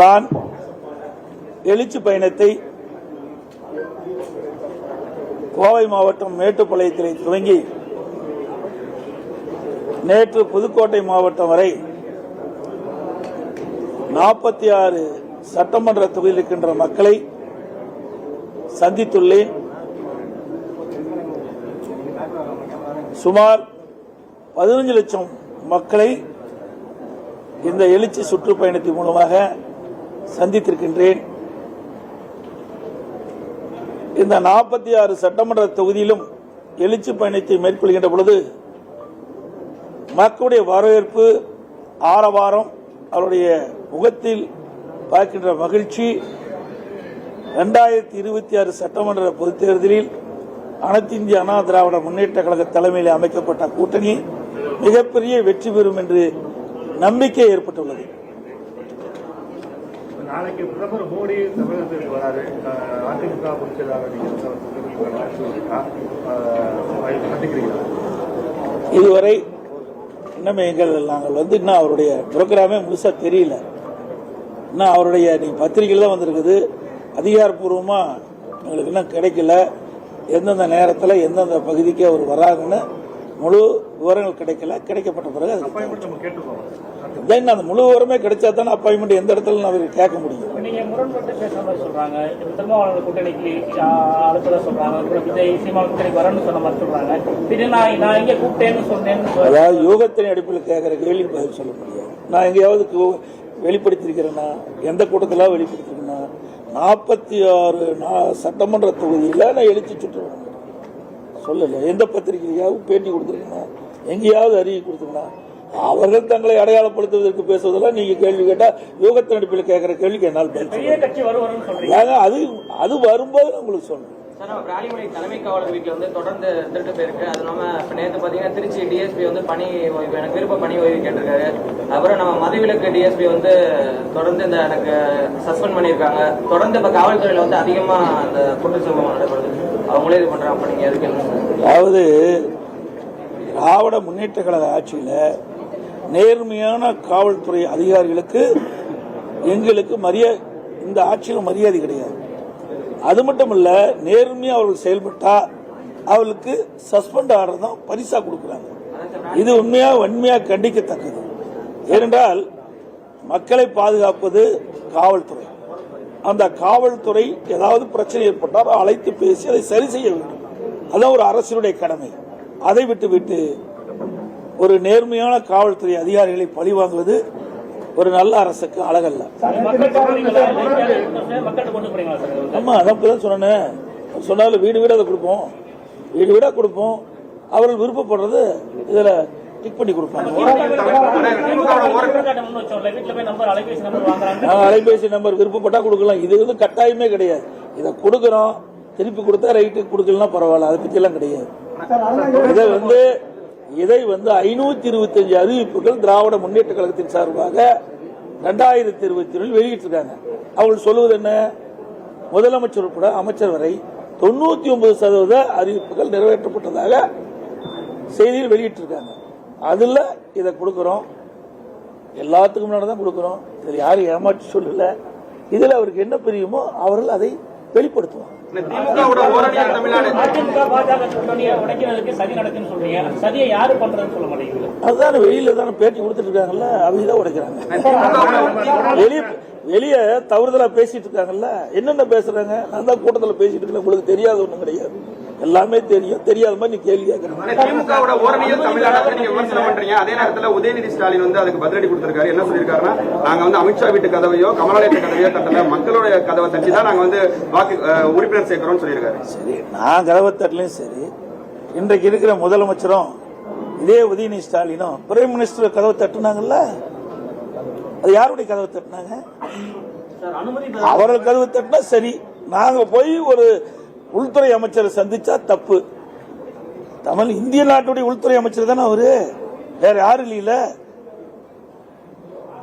நான் எழுச்சி பயணத்தை கோவை மாவட்டம் மேட்டுப்பாளையத்திலே துவங்கி நேற்று புதுக்கோட்டை மாவட்டம் வரை நாற்பத்தி ஆறு சட்டமன்ற தொகுதியில் இருக்கின்ற மக்களை சந்தித்துள்ளேன். சுமார் பதினஞ்சு லட்சம் மக்களை இந்த எழுச்சி சுற்றுப்பயணத்தின் மூலமாக சந்தித்திருக்கின்றேன். இந்த நாற்பத்தி ஆறு சட்டமன்ற தொகுதியிலும் எழுச்சி பயணத்தை மேற்கொள்கின்ற பொழுது மக்களுடைய வரவேற்பு ஆரவாரம் அவருடைய முகத்தில் பார்க்கின்ற மகிழ்ச்சி ரெண்டாயிரத்தி இருபத்தி ஆறு சட்டமன்ற பொதுத் தேர்தலில் அனைத்து இந்திய அண்ணா திராவிட முன்னேற்ற கழக தலைமையில் அமைக்கப்பட்ட கூட்டணி மிகப்பெரிய வெற்றி பெறும் என்று நம்பிக்கை ஏற்பட்டுள்ளது. நாளைக்கு பிரதமர் மோடி தமிழகத்திற்கு வராரு. அதிமுக பொதுச் இதுவரை இன்னும் எங்கள் நாங்கள் வந்து இன்னும் அவருடைய புரோகிராமே முழுசாக தெரியல. இன்னும் அவருடைய நீங்கள் பத்திரிகையில் தான் வந்திருக்குது. அதிகாரப்பூர்வமாக எங்களுக்கு இன்னும் கிடைக்கல. எந்தெந்த நேரத்தில் எந்தெந்த பகுதிக்கு அவர் வராங்கன்னு முழு விவரங்கள் கிடைக்கல. கிடைக்கப்பட்ட பிறகு கேட்டுருக்கோம் தென் அந்த முழு விவரமே கிடைச்சா தானே அப்பாயின்மெண்ட் எந்த இடத்துல நான் அவருக்கு கேட்க முடியும்? அதாவது யோகத்தின் அடிப்பில் கேட்கிற கேள்வி பதில் சொல்ல முடியாது. நான் எங்கேயாவது வெளிப்படுத்தியிருக்கிறேன்னா எந்த கூட்டத்தில் வெளிப்படுத்திருக்கேன்னா நாற்பத்தி ஆறு நா- சட்டமன்ற தொகுதியில் நான் எழுச்சி சுற்றுவேன். சொல்லல. எந்த பத்திரிகையாவது பேட்டி கொடுத்துருக்கேன்னா எங்கேயாவது அறிக்கை கொடுத்துருக்கேன்னா அவர்கள் தங்களை அடையாளப்படுத்துவதற்கு பேசுவதெல்லாம் நீங்க கேள்வி கேட்டா யோகத்தின் அடிப்பில் கேட்கிற கேள்விக்கு என்னால் பதில் அது அது வரும்போது நான் உங்களுக்கு சொல்றேன். சார் நம்ம பிராலிமலை தலைமை காவலர் வீட்டில் வந்து தொடர்ந்து திருட்டு போயிருக்கு. அது இப்போ நேற்று பார்த்தீங்கன்னா திருச்சி டிஎஸ்பி வந்து பணி ஓய்வு எனக்கு விருப்ப பணி ஓய்வு கேட்டிருக்காரு. அப்புறம் நம்ம மதுவிலக்கு டிஎஸ்பி வந்து தொடர்ந்து இந்த எனக்கு சஸ்பெண்ட் பண்ணியிருக்காங்க. தொடர்ந்து இப்போ காவல்துறையில் வந்து அதிகமாக அந்த குற்ற சம்பவம் நடைபெறுது. அவங்களே இது பண்ணுறாங்க அப்போ நீங்கள் எதுக்கு அதாவது திராவிட முன்னேற்ற கழக ஆட்சியில் நேர்மையான காவல்துறை அதிகாரிகளுக்கு எங்களுக்கு மரியாதை இந்த ஆட்சியில் மரியாதை கிடையாது. அது மட்டும் இல்ல நேர்மையா அவர்கள் செயல்பட்டா அவளுக்கு சஸ்பெண்ட் ஆர்டர் தான் பரிசா கொடுக்குறாங்க. இது உண்மையா வன்மையா கண்டிக்கத்தக்கது. ஏனென்றால் மக்களை பாதுகாப்பது காவல்துறை. அந்த காவல்துறை ஏதாவது பிரச்சனை ஏற்பட்டால் அழைத்து பேசி அதை சரி செய்ய வேண்டும். அதான் ஒரு அரசினுடைய கடமை. அதை விட்டு விட்டு ஒரு நேர்மையான காவல்துறை அதிகாரிகளை பழிவாங்குவது ஒரு நல்ல அரசுக்கு அழகல்ல. ஆமா அதான் சொன்னேன். சொன்னாலும் வீடு வீடாக அதை கொடுப்போம். வீடு வீடாக கொடுப்போம். அவர்கள் விருப்பப்படுறது இதுல டிக் பண்ணி கொடுப்பாங்க அலைபேசி நம்பர் வாங்குறாங்க. நான் அலைபேசி நம்பர் விருப்பப்பட்டா கொடுக்கலாம். இது வந்து கட்டாயமே கிடையாது. இதை கொடுக்கறோம். திருப்பி கொடுத்தா ரைட்டு கொடுக்கலாம் பரவாயில்ல. அதை பத்தி எல்லாம் கிடையாது இதை வந்து இதை வந்து ஐநூத்தி இருபத்தஞ்சு அறிவிப்புகள் திராவிட முன்னேற்ற கழகத்தின் சார்பாக ரெண்டாயிரத்தி இருபத்தி ஒன்றில் வெளியிட்டிருக்காங்க. அவர்கள் சொல்லுவது என்ன? முதலமைச்சர் உட்பட அமைச்சர் வரை தொண்ணூத்தி ஒன்பது சதவீத அறிவிப்புகள் நிறைவேற்றப்பட்டதாக செய்தியில் வெளியிட்டிருக்காங்க. அதுல இதை கொடுக்கறோம். எல்லாத்துக்கும் முன்னாடி தான் கொடுக்குறோம். இதில் யாரும் ஏமாற்றி சொல்லல. இதில் அவருக்கு என்ன பிரியுமோ அவர்கள் அதை வெளிப்படுத்துவாங்க திமுகவோட ஓரணியாக தமிழ்நாடு? அதிமுக பாஜக கூட்டணியை உடைக்கிறதுக்கு சதி நடக்குன்னு சொல்றீங்க. அந்த சதியை யாரு பண்றதுன்னு சொல்ல மாட்டேங்குது அதுதானே வெளியில தானே பேட்டி கொடுத்துட்டு இருக்காங்கல்ல அவங்க தான் உடைக்கிறாங்க. வெளியே வெளியே தவறுதலா பேசிட்டு இருக்காங்கல்ல என்னென்ன பேசுறாங்க? நான் தான் கூட்டத்தில் பேசிட்டு இருக்கேன் உங்களுக்கு தெரியாத ஒண்ணும் கிடையாது. எல்லாமே தெரியும். தெரியாத மாதிரி நீ கேள்வி கேட்கறேன் திமுகவோட ஓரணியில் தமிழ்நாடு நீங்க விமர்சனம் பண்றீங்க. அதே நேரத்துல உதயநிதி ஸ்டாலின் வந்து அதுக்கு பதிலடி கொடுத்திருக்காரு. என்ன சொல்லியிருக்காருன்னா நாங்க வந்து அமித்ஷா வீட்டு கதவையோ கமலாலயத்து கதவையோ தட்டல மக்களுடைய கதவை தட்டி தான் நாங்க வந்து வாக்கு உறுப்பினர் சேர்க்கிறோம்னு சொல்லியிருக்காரு. சரி நான் கதவத்தட்லையும் சரி இன்றைக்கு இருக்கிற முதலமைச்சரும் இதே உதயநிதி ஸ்டாலினும் பிரைம் மினிஸ்டர் கதவை தட்டுனாங்கல்ல? அது யாருடைய கதவை தட்டினாங்க? அவர்கள் கதவு தட்டினா சரி. நாங்க போய் ஒரு உள்துறை அமைச்சரை சந்திச்சா தப்பு. தமிழ் இந்திய நாட்டுடைய உள்துறை அமைச்சர் தானே அவரு? வேற யாரும் இல்லையில?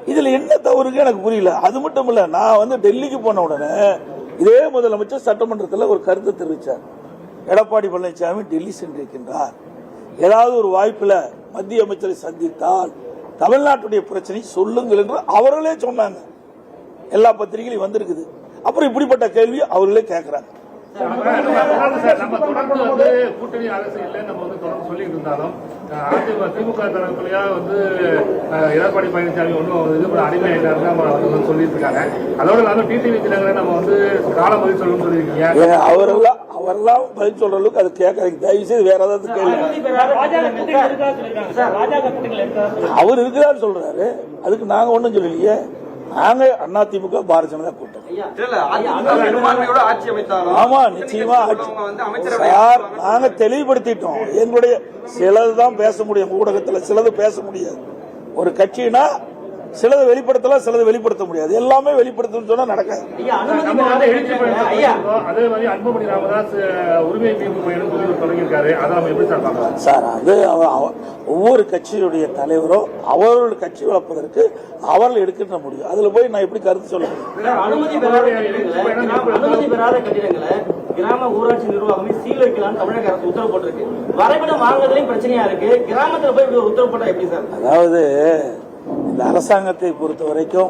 இதுல என்ன தவறுங்க எனக்கு புரியல. அது மட்டும் இல்ல நான் வந்து டெல்லிக்கு போன உடனே இதே முதலமைச்சர் சட்டமன்றத்தில் ஒரு கருத்தை தெரிவிச்சார். எடப்பாடி பழனிசாமி டெல்லி சென்றிருக்கின்றார். ஏதாவது ஒரு வாய்ப்பில் மத்திய அமைச்சரை சந்தித்தால் தமிழ்நாட்டுடைய பிரச்சனை சொல்லுங்கள் என்று அவர்களே சொன்னாங்க. எல்லா பத்திரிகையிலும் வந்திருக்குது. அப்புறம் இப்படிப்பட்ட கேள்வி அவர்களே கேட்குறாங்க. நம்ம தொடர்ந்து சார், நம்ம தொடர்ந்து வந்து கூட்டணி அரசு இல்லை நம்ம வந்து தொடர்ந்து சொல்லிட்டு இருந்தாலும் அதிமுக திமுக தரப்புலயா வந்து எடப்பாடி பழனிசாமி ஒன்றும் இது கூட அடிமையாயிட்டாருன்னு நம்ம வந்து சொல்லிட்டு இருக்காங்க. அதோட இல்லாம டிடிவி நம்ம வந்து காலமதி சொல்லணும்னு சொல்லியிருக்கீங்க. அவரெல்லாம் அவரெல்லாம் பதில் சொல்ற அளவுக்கு அது கேட்கறீங்க தயவு செய்து வேற ஏதாவது கேள்வி அவர் இருக்கிறார் சொல்றாரு. அதுக்கு நாங்க ஒண்ணும் சொல்லலையே. நாங்க அதிமுக பாரதிய ஜனதா அமைத்தாலும் ஆமா. நிச்சயமா சார் நாங்க தெளிவுபடுத்திட்டோம். எங்களுடைய சிலது தான் பேச முடியும். ஊடகத்துல சிலது பேச முடியாது. ஒரு கட்சினா சிலது வெளிப்படுத்தலாம் சிலது வெளிப்படுத்த முடியாது. எல்லாமே வெளிப்படுத்தணும்னு சொன்னா நடக்காது. சார் அது ஒவ்வொரு கட்சியுடைய தலைவரும் அவர்கள் கட்சி வளர்ப்பதற்கு அவர்கள் எடுக்கின்ற முடியும் அதுல போய் நான் எப்படி கருத்து சொல்ல அனுமதி பெறாத கட்டிடங்களை கிராம- அனுமதி பெறாத கட்டிடங்களை கிராம ஊராட்சி நிர்வாகமே சீல் வைக்கலாம்னு தமிழக அரசு உத்தரவு போட்டிருக்கு. வரைபடம் வாங்குறதுலயும் பிரச்சனையா இருக்கு. கிராமத்துல போய் உத்தரவு போட்டா எப்படி சார்? அதாவது இந்த அரசாங்கத்தை பொறுத்த வரைக்கும்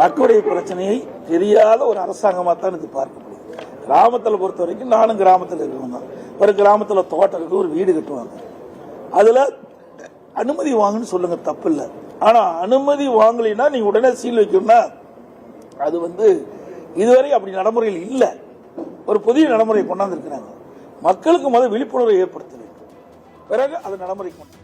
மக்களுடைய பிரச்சனையை தெரியாத ஒரு அரசாங்கமாக தான் இது பார்க்க முடியும் கிராமத்தில் பொறுத்த வரைக்கும் நானும் கிராமத்தில் இருக்கணும் தான். ஒரு கிராமத்தில் தோட்டம் இருக்கு ஒரு வீடு கட்டுவாங்க. அதில் அனுமதி வாங்குன்னு சொல்லுங்க தப்பு இல்லை. ஆனால் அனுமதி வாங்கலைன்னா நீங்கள் உடனே சீல் வைக்கணும்னா அது வந்து இதுவரை அப்படி நடைமுறையில் இல்லை. ஒரு புதிய நடைமுறை கொண்டாந்துருக்கிறாங்க. மக்களுக்கு முதல் விழிப்புணர்வை ஏற்படுத்த வேண்டும். பிறகு அது நடைமுறைக்கு கொண்டு